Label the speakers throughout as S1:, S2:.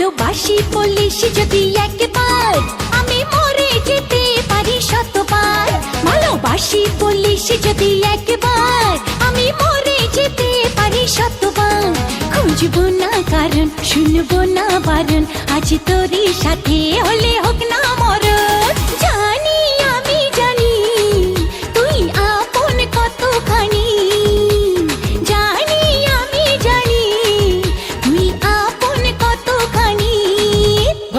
S1: ভালোবাসি বলিস যদি একবার, আমি মরে যেতে পারি শতবার। ভালোবাসি বলিস যদি একবার, আমি মরে যেতে পারি শতবার। খুঁজবো না কারণ, শুনব না বারণ, আজ তোরই সাথে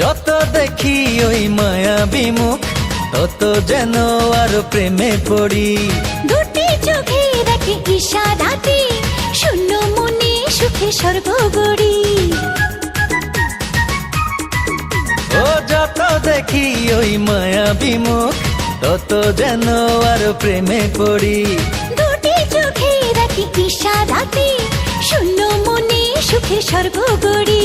S2: যত দেখি ওই মায়া বিমুখ তত যেন আর প্রেমে পড়ি।
S1: দুটি চোখে রাখে ইশারাতে শূন্য মনে সুখে সর্বগড়ি
S2: ও যত দেখি ওই মায়া বিমুখ তত যেন আর প্রেমে পড়ি।
S1: দুটি চোখে রাখি ইশারাতে শূন্য মনে সুখে সর্বগড়ি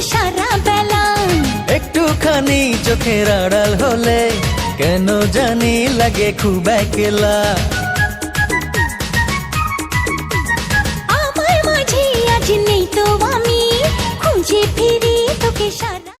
S1: সারা বেলা।
S2: একটুখানি চোখের আড়াল হলে কেন জানি লাগে খুব একলা।